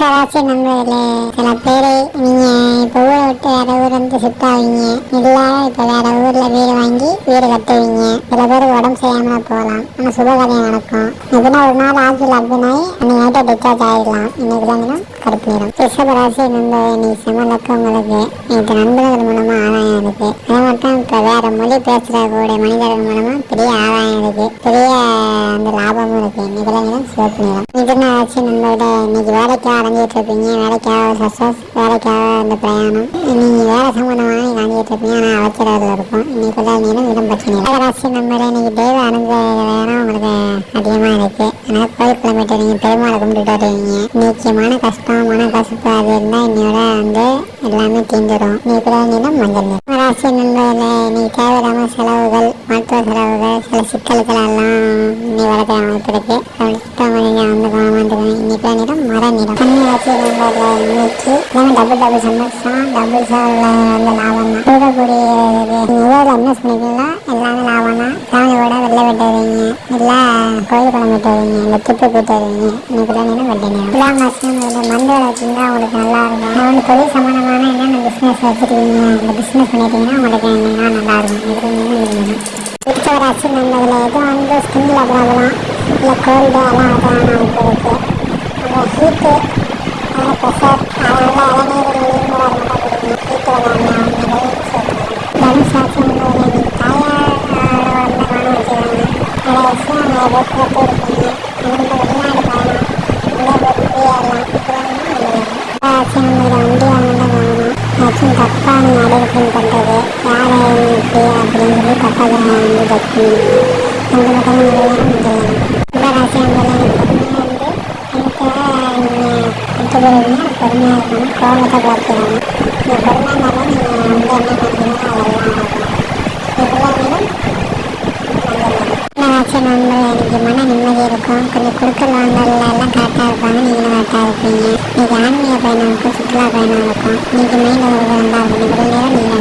ராசி நண்பர்களே சில பேர் நீங்க இப்போ ஊரை விட்டு வேற ஊர் வந்து ஷிஃப்ட் ஆவீங்க. இல்ல இப்போ வேற ஊர்ல வீடு வாங்கி வீடு கட்டுவீங்க. சில பேருக்கு உடம்பு சரியாம போகலாம். ஆனால் சுபகாரியம் நடக்கும். இதுனா ஒரு நாள் ஆட்சியில் அப்படின்னாய் அன்னைக்கு நைட்டை டிஸ்சார்ஜ் ஆகிடலாம் இன்னைக்கு தான் கருப்பு நிறம். ரிஷபராசி ராசி நண்பர்களே நீ செமலக்க உங்களுக்கு. நேற்று நண்பர்கள் மூலமா ஆதாயம் இருக்கு. அது மட்டும் இப்போ வேற மொழி பேசுறக்கூடிய மனிதர்கள் மூலமா பெரிய ஆதாயம் இருக்கு. பெரிய அந்த லாபமும் இருக்கு. இன்னைக்கு சிவப்பு நிறம். மிதுன ராசி நண்பர்களே இன்னைக்கு வேலைக்கு ஆரம்பி அலைஞ்சிட்டு இருப்பீங்க வேலைக்காக சக்ஸஸ் வேலைக்காக அந்த பிரயாணம். நீங்கள் வேலை சம்மந்தமாக நீங்க அலைஞ்சிட்டு இருப்பீங்க ஆனால் அவசரத்தில் இருக்கும் இன்னைக்குள்ள நேரம் இடம் பிரச்சனை நிறம் ராசி நண்பர்களே இன்னைக்கு தெய்வ அனுபவ அனுகிரகம் உங்களுக்கு அதிகமாக இருக்குது ஆனால் கோயில் கிளம்பிட்டு நீங்க பெருமாளை கும்பிட்டுட்டு வருவீங்க. நிச்சயமான கஷ்டம் மன கசப்பு அது இருந்தால் இன்னையோட வந்து எல்லாமே தீந்துடும் இன்னைக்குள்ள நேரம் மஞ்சள் நிறம் ராசி நண்பர்களே இன்னைக்கு தேவையில்லாம செலவுகள் மருத்துவ செலவுகள் சில சிக்கல்கள் எல்லாம் இன்னை வளர்க்க வாய்ப்பு இருக்கு சுத்தமாக நீங்கள் வந்து இன்னைக்கு நிறம் மர நிறம் இன்னைக்கு டபுள் டபுள் சம்பளம் டபுள் சார்ல வந்து லாபம் தான் கூடக்கூடிய முதல்ல இன்வெஸ்ட் பண்ணிக்கலாம் எல்லாமே லாபம் தான் ஃபேமிலியோட வெளில விட்டு வருவீங்க இல்லை கோயில் குளம் விட்டு வருவீங்க இல்லை துப்பு போட்டு இன்னைக்கு வெள்ளை எல்லா மாதம் இதில் வச்சுருந்தா உங்களுக்கு நல்லா இருக்கும் நான் வந்து தொழில் சம்மந்தமான என்னென்ன பிஸ்னஸ் வச்சுருக்கீங்க அந்த பிஸ்னஸ் பண்ணிட்டீங்கன்னா உங்களுக்கு நல்லா இருக்கும் இதுக்கு உச்சவராசி எதுவும் வந்து ஸ்கின்ல ப்ராப்ளம் இல்லை கோல்டு எல்லாம் அதான் வாய்ப்பு இருக்கு அந்த ஹீட்டு அதில் ப்ரெஷர் அதனால இளநீர் நீர் மட்டும் குடிக்கணும் ஹீட்டு வராமல் தனுஷ் ராசி நண்பர்களே தாயாரோட கவனம் நிறைய விஷயம் அங்கிருந்து வெளிநாடு போய் வண்டி வாங்கணும் தப்பாக நீங்கள் பண்ணுறது யாரை இப்படி அப்படின்னு சொல்லி தப்பாக வந்து அந்த மட்டும் இந்த வந்து நண்பர்களே பொறுமையாக இருக்கணும் கோபத்தை குறைச்சிடணும் இந்த பொறுமையாக இருந்தாலும் நீங்கள் வந்து என்ன பண்ணுறீங்களோ அதெல்லாம் ஆச்சு நண்பர் எனக்கு மன நிம்மதி இருக்கும் கொஞ்சம் குடுக்கல் வாங்கல எல்லாம் கரெக்டாக இருப்பாங்க நீங்களும் கரெக்டாக இருப்பீங்க இன்னைக்கு ஆன்மீக பயணம் இருக்கும் சுற்றுலா பயணம் இருக்கும் இன்னைக்கு மைண்ட் ஒரு நேரம் நீல